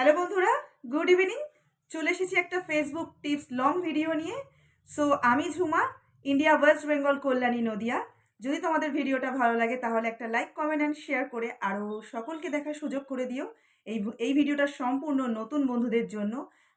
Hello বন্ধুরা, good evening. চলে এসেছি একটা ফেসবুক টিপস লং ভিডিও নিয়ে। সো আমি Jhuma India West Bengal Kalyani Nadia যদি তোমাদের ভিডিওটা ভালো লাগে, তাহলে একটা লাইক কমেন্ট অ্যান্ড শেয়ার করে আরও সকলকে দেখার সুযোগ করে দিও। এই এই ভিডিওটা সম্পূর্ণ নতুন বন্ধুদের জন্য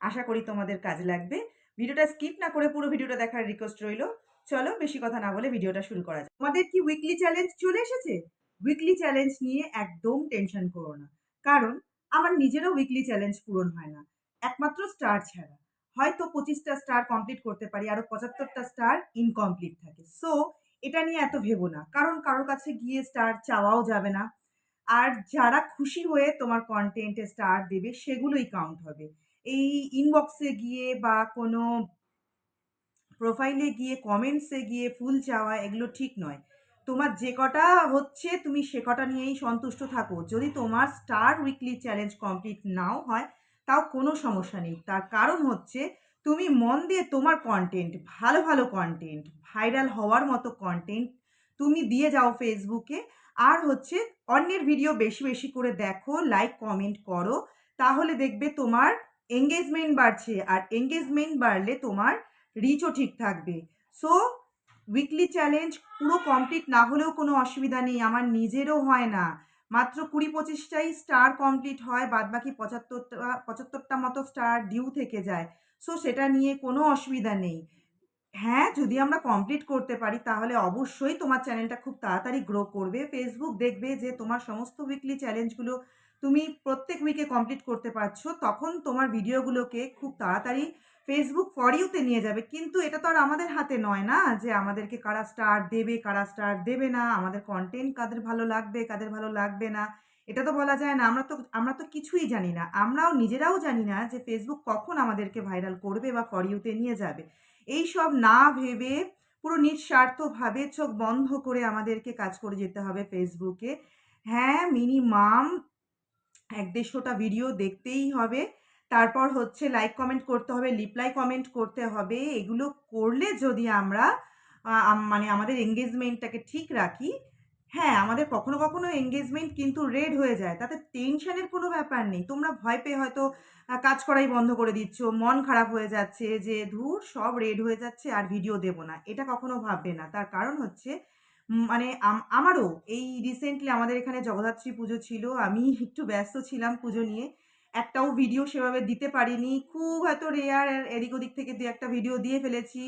আশা করি তোমাদের কাজে লাগবে। ভিডিওটা স্কিপ না করে পুরো ভিডিওটা দেখার রিকোয়েস্ট রইল। চলো বেশি কথা না বলে ভিডিওটা শুরু করা যাক। তোমাদের কি উইকলি চ্যালেঞ্জ চলে এসেছে? উইকলি চ্যালেঞ্জ নিয়ে একদম টেনশন করো না। কারণ আমার নিজেরও উইকলি চ্যালেঞ্জ পূরণ হয় না। একমাত্র স্টার ছাড়া। হয়তো পঁচিশটা স্টার কমপ্লিট করতে পারি আরও পঁচাত্তরটা স্টার ইনকমপ্লিট থাকে। সো এটা নিয়ে এত ভেবো না। কারণ কারোর কাছে গিয়ে স্টার চাওয়াও যাবে না। আর যারা খুশি হয়ে তোমার কন্টেন্টে স্টার দেবে, সেগুলোই কাউন্ট হবে। এই ইনবক্সে গিয়ে বা কোনো প্রোফাইলে গিয়ে কমেন্টসে গিয়ে ফুল চাওয়া, এগুলো ঠিক নয়। তোমার যে কটা হচ্ছে, তুমি সে কটা নিয়েই সন্তুষ্ট থাকো। যদি তোমার স্টার উইকলি চ্যালেঞ্জ কমপ্লিট নাও হয়, তাও কোনো সমস্যা নেই। তার কারণ হচ্ছে, তুমি মন দিয়ে তোমার কন্টেন্ট ভালো ভালো কন্টেন্ট ভাইরাল হওয়ার মতো কন্টেন্ট তুমি দিয়ে যাও ফেসবুকে আর হচ্ছে, অন্যের ভিডিও বেশি বেশি করে দেখো লাইক কমেন্ট করো। তাহলে দেখবে তোমার এঙ্গেজমেন্ট বাড়ছে, আর এঙ্গেজমেন্ট বাড়লে তোমার রিচও ঠিক থাকবে। সো উইকলি চ্যালেঞ্জ পুরো কমপ্লিট না হলেও কোনো অসুবিধা নেই, আমার নিজেরও হয় না। মাত্র কুড়ি পঁচিশটাই স্টার কমপ্লিট হয় বাদ বাকি পঁচাত্তরটা পঁচাত্তরটা মতো স্টার ডিউ থেকে যায়। সো সেটা নিয়ে কোনো অসুবিধা নেই। হ্যাঁ যদি আমরা কমপ্লিট করতে পারি, তাহলে অবশ্যই তোমার চ্যানেলটা খুব তাড়াতাড়ি গ্রো করবে। ফেসবুক দেখবে যে তোমার সমস্ত উইকলি চ্যালেঞ্জগুলো তুমি প্রত্যেক উইকে কমপ্লিট করতে পারছ, তখন তোমার ভিডিওগুলোকে খুব তাড়াতাড়ি ফেসবুক ফর ইউতে নিয়ে যাবে। কিন্তু এটা তো আর আমাদের হাতে নয় না, যে আমাদেরকে কারা স্টার দেবে, কারা স্টার দেবে না, আমাদের কন্টেন্ট কাদের ভালো লাগবে, কাদের ভালো লাগবে না। এটা তো বলা যায় না, আমরা তো আমরা তো কিছুই জানি না। আমরাও নিজেরাও জানি না যে ফেসবুক কখন আমাদেরকে ভাইরাল করবে বা ফর ইউতে নিয়ে যাবে। এই সব না ভেবে, পুরো নিঃস্বার্থভাবে চোখ বন্ধ করে আমাদেরকে কাজ করে যেতে হবে ফেসবুকে হ্যাঁ মিনিমাম এক দেড়শোটা ভিডিও দেখতেই হবে। তারপর হচ্ছে লাইক কমেন্ট করতে হবে রিপ্লাই কমেন্ট করতে হবে। এগুলো করলে যদি আমরা মানে আমাদের এঙ্গেজমেন্টটাকে ঠিক রাখি হ্যাঁ আমাদের কখনো কখনো এঙ্গেজমেন্ট কিন্তু রেড হয়ে যায়। তাতে টেনশনের কোনো ব্যাপার নেই। তোমরা ভয় পেয়ে হয়তো কাজ করাই বন্ধ করে দিচ্ছ, মন খারাপ হয়ে যাচ্ছে যে, ধুর, সব রেড হয়ে যাচ্ছে, আর ভিডিও দেবো না। এটা কখনো ভাববে না। তার কারণ হচ্ছে মানে আমারও এই রিসেন্টলি আমাদের এখানে জগদ্ধাত্রী পুজো ছিল। আমি একটু ব্যস্ত ছিলাম পুজো নিয়ে। একটাও ভিডিও সেভাবে দিতে পারিনি। খুব হয়তো রেয়ার এদিক ওদিক থেকে দু একটা ভিডিও দিয়ে ফেলেছি।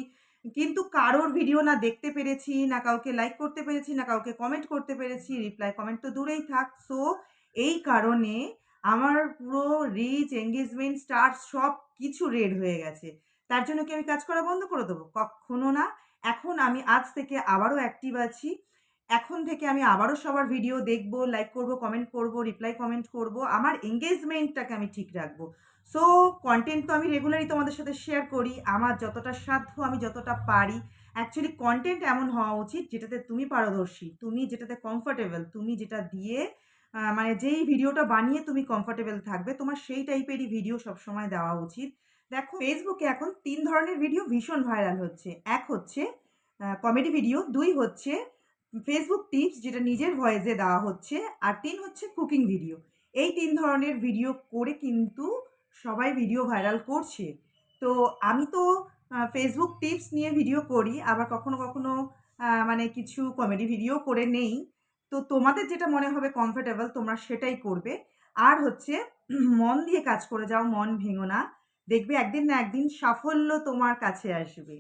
কিন্তু কারোর ভিডিও না দেখতে পেরেছি, না কাউকে লাইক করতে পেরেছি, না কাউকে কমেন্ট করতে পেরেছি রিপ্লাই কমেন্ট তো দূরেই থাক। সো এই কারণে আমার পুরো রিচ এঙ্গেজমেন্ট স্টার সব কিছু রেড হয়ে গেছে। তার জন্য কি আমি কাজ করা বন্ধ করে দেবো? কখনো না। এখন আমি আজ থেকে আবারও অ্যাক্টিভ আছি। এখন থেকে আমি আবারও সবার ভিডিও দেখব লাইক করব কমেন্ট করব রিপ্লাই কমেন্ট করব। আমার এঙ্গেজমেন্টটাকে আমি ঠিক রাখব। সো কন্টেন্ট তো আমি রেগুলারই তোমাদের সাথে শেয়ার করি। আমার যতটা সাধ্য আমি যতটা পারি। অ্যাকচুয়ালি কন্টেন্ট এমন হওয়া উচিত যেটাতে তুমি পারদর্শী, তুমি যেটাতে কমফোর্টেবল তুমি যেটা দিয়ে মানে যেই ভিডিওটা বানিয়ে তুমি কমফোর্টেবল থাকবে, তোমার সেই টাইপেরই ভিডিও সবসময় দেওয়া উচিত। দেখো ফেসবুকে এখন তিন ধরনের ভিডিও ভীষণ ভাইরাল হচ্ছে। এক হচ্ছে কমেডি ভিডিও দুই হচ্ছে ফেসবুক টিপস যেটা নিজের ভয়েসে দেওয়া হচ্ছে, আর তিন হচ্ছে কুকিং ভিডিও এই তিন ধরনের ভিডিও করে কিন্তু সবাই ভিডিও ভাইরাল করছে। তো আমি তো ফেসবুক টিপস নিয়ে ভিডিও করি, আবার কখনো কখনো মানে কিছু কমেডি ভিডিও করে নেই। তো তোমাদের যেটা মনে হবে কমফোর্টেবল তোমরা সেটাই করবে। আর হচ্ছে, মন দিয়ে কাজ করে যাও, মন ভেঙো না। দেখবে একদিন না একদিন সাফল্য তোমার কাছে আসবে।